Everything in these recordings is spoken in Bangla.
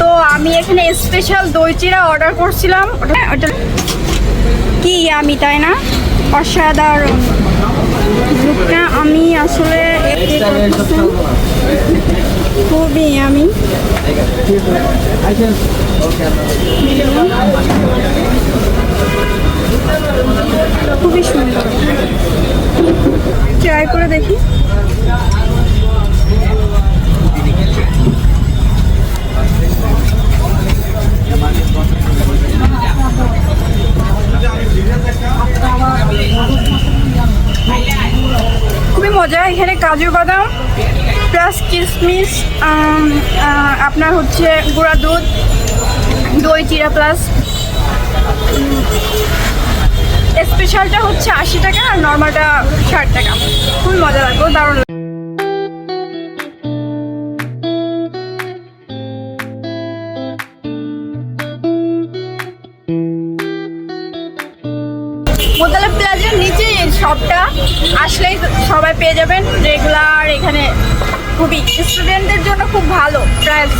তো আমি এখানে স্পেশাল দই চিরা অর্ডার করছিলাম। ওটা কি আমি তাই না? অসাধারণ। লুকটা, আমি আসলে খুবই আমি খুবই সুন্দর। ট্রাই করে দেখি। খুবই মজা, এখানে কাজু বাদাম প্লাস কিশমিশ আপনার হচ্ছে গুঁড়া দুধ, দই চিরা প্লাস স্পেশালটা হচ্ছে আশি টাকা আর নর্মালটা ষাট টাকা। খুবই মজা লাগবে দারুণ লাগবে। মোতালা প্লাজার নিচে শপটা আসলেই সবাই পেয়ে যাবেন। রেগুলার এখানে খুবই স্টুডেন্টদের জন্য খুব ভালো প্রাইস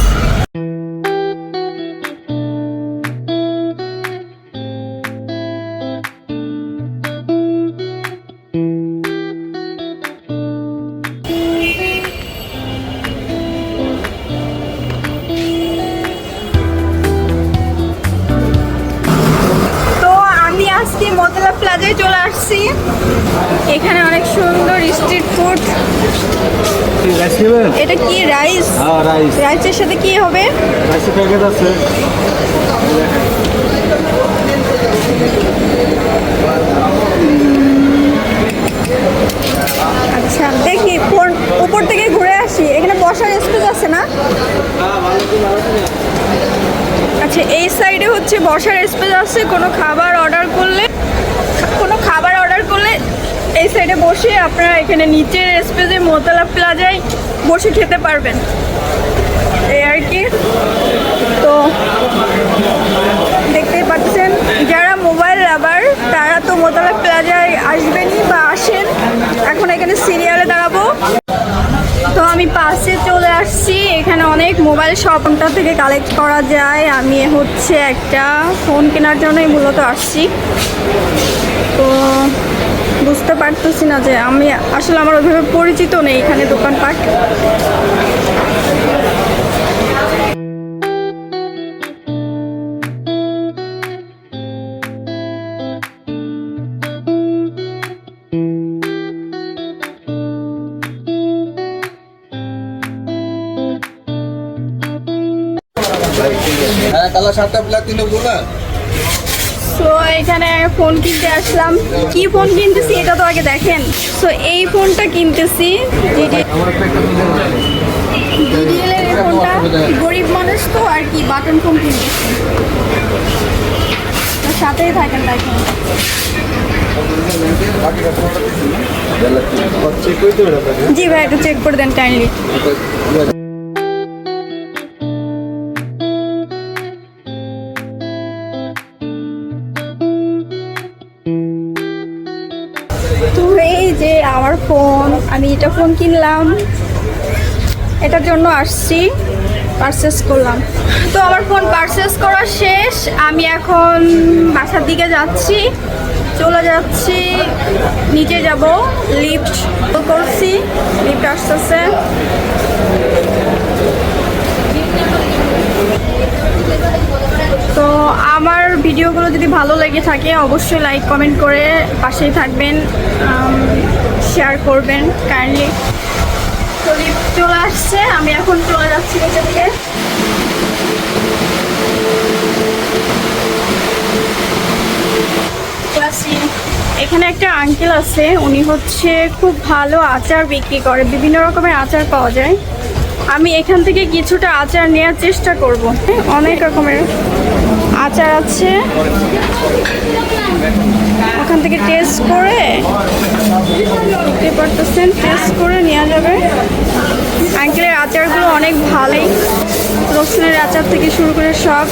আসছি এখানে অনেক সুন্দর স্ট্রিট ফুড এটা কি রাইস হ্যাঁ রাইস রাইসের সাথে কি হবে? আচ্ছা দেখি কোন উপর থেকে ঘুরে আসি। এখানে বসার স্পেস আছে না? আচ্ছা এই সাইডে হচ্ছে বসার স্পেস আছে। কোনো খাবার অর্ডার করলে করলে এই সাইডে বসে আপনারা এখানে নিচের স্পেসে মোতলা প্লাজায় বসে খেতে পারবেন। এই আর কি। তো দেখতেই পাচ্ছেন, যারা মোবাইল লাভার তারা তো মোতলা প্লাজায় আসবেনই বা আসেন। এখন এখানে সিরিয়ালে দাঁড়াবো। তো আমি পাশে চলে আসছি। এখানে অনেক মোবাইল শপটা থেকে কালেক্ট করা যায়। আমি হচ্ছে একটা ফোন কেনার জন্যই মূলত আসছি। বুঝতে পারতেছি না যে আমি আসলে আমার ওইভাবে পরিচিত নেই এখানে দোকানপাট। হ্যাঁ কালার সাতটা ব্ল্যাক তিনটে বলে তো এখানে ফোন কিনতে আসলাম। কি ফোন কিনতেছি এটা তো আগে দেখেন। তো এই ফোনটা কিনতেছি। ডিডিএল এর ফোনটা গরিব মানুষ তো আর কি বাটন ফোন কিনতেছি। সাথেই থাকেন দেখেন। জি ভাই একটু চেক করে দেন কাইন্ডলি আমার ফোন আমি এটা ফোন কিনলাম, এটার জন্য আসছি পারচেস করলাম। তো আমার ফোন পারচেস করা শেষ, আমি এখন বাসার দিকে যাচ্ছি, চলে যাচ্ছি, নিচে যাব লিফট করছি লিফট আসতেছে। তো আমার ভিডিওগুলো যদি ভালো লেগে থাকে, অবশ্যই লাইক কমেন্ট করে পাশেই থাকবেন। শেয়ার করবেন কাইন্ডলি তো লিফট চলে আসছে আমি এখন চলে যাচ্ছি নিচে থেকে। এখানে একটা আঙ্কেল আছে উনি হচ্ছে খুব ভালো আচার বিক্রি করে বিভিন্ন রকমের আচার পাওয়া যায়। আমি এখান থেকে কিছুটা আচার নেওয়ার চেষ্টা করব হ্যাঁ, অনেক রকমের। আচার আছে। ওখান থেকে টেস্ট করে পারতেছেন টেস্ট করে নেওয়া যাবে। আঙ্কেলের আচারগুলো অনেক ভালোই। রসুনের আচার থেকে শুরু করে সব।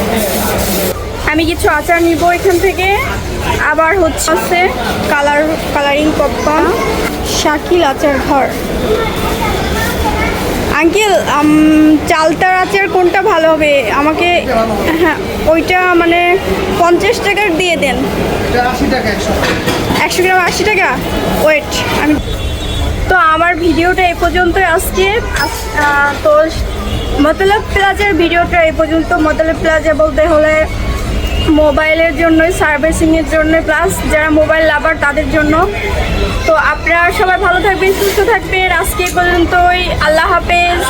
আমি কিছু আচার নিব এখান থেকে। আবার হচ্ছে কালার কালারিং পপকর্ন শাকিল আচার ঘর। আঙ্কেল চালতার আচার কোনটা ভালো হবে? আমাকে হ্যাঁ ওইটা মানে পঞ্চাশ টাকার দিয়ে দেন। টাকা একশো গ্রাম আশি টাকা? ওয়েট আমি তো আমার ভিডিওটা এ পর্যন্তই আজকে তো মতলব প্লাজার ভিডিওটা এই পর্যন্ত মতলব প্লাজা বলতে হলে মোবাইলের জন্য সার্ভিসিংয়ের জন্য প্লাস যারা মোবাইল লাভার তাদের জন্য। তো আপনারা সবাই ভালো থাকবেন, সুস্থ থাকবেন। আজকে পর্যন্ত পর্যন্তই, আল্লাহ হাফেজ।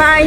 বাই